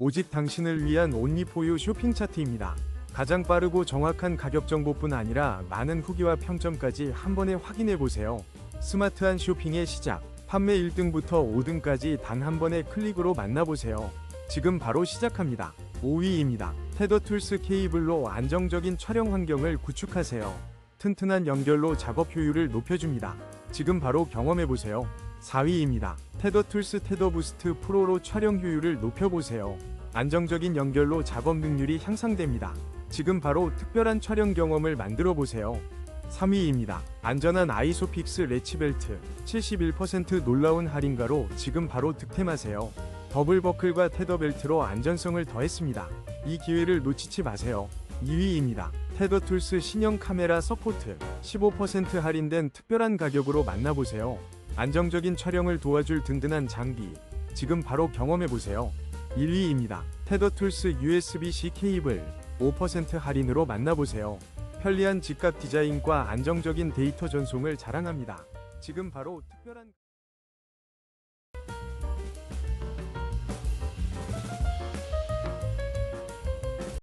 오직 당신을 위한 온리포유 쇼핑 차트입니다. 가장 빠르고 정확한 가격 정보뿐 아니라 많은 후기와 평점까지 한 번에 확인해 보세요. 스마트한 쇼핑의 시작. 판매 1등부터 5등까지 단 한 번의 클릭으로 만나보세요. 지금 바로 시작합니다. 5위입니다. 테더툴스 케이블로 안정적인 촬영 환경을 구축하세요. 튼튼한 연결로 작업 효율을 높여줍니다. 지금 바로 경험해보세요. 4위입니다. 테더 툴스 테더 부스트 프로로 촬영 효율을 높여보세요. 안정적인 연결로 작업 능률이 향상됩니다. 지금 바로 특별한 촬영 경험을 만들어 보세요. 3위입니다. 안전한 아이소픽스 레치벨트 71% 놀라운 할인가로 지금 바로 득템하세요. 더블 버클과 테더 벨트로 안전성을 더했습니다. 이 기회를 놓치지 마세요. 2위입니다. 테더 툴스 신형 카메라 서포트 15% 할인된 특별한 가격으로 만나보세요. 안정적인 촬영을 도와줄 든든한 장비 지금 바로 경험해보세요. 1위입니다. 테더툴스 USB-C 케이블 5% 할인으로 만나보세요. 편리한 직각 디자인과 안정적인 데이터 전송을 자랑합니다. 지금 바로 특별한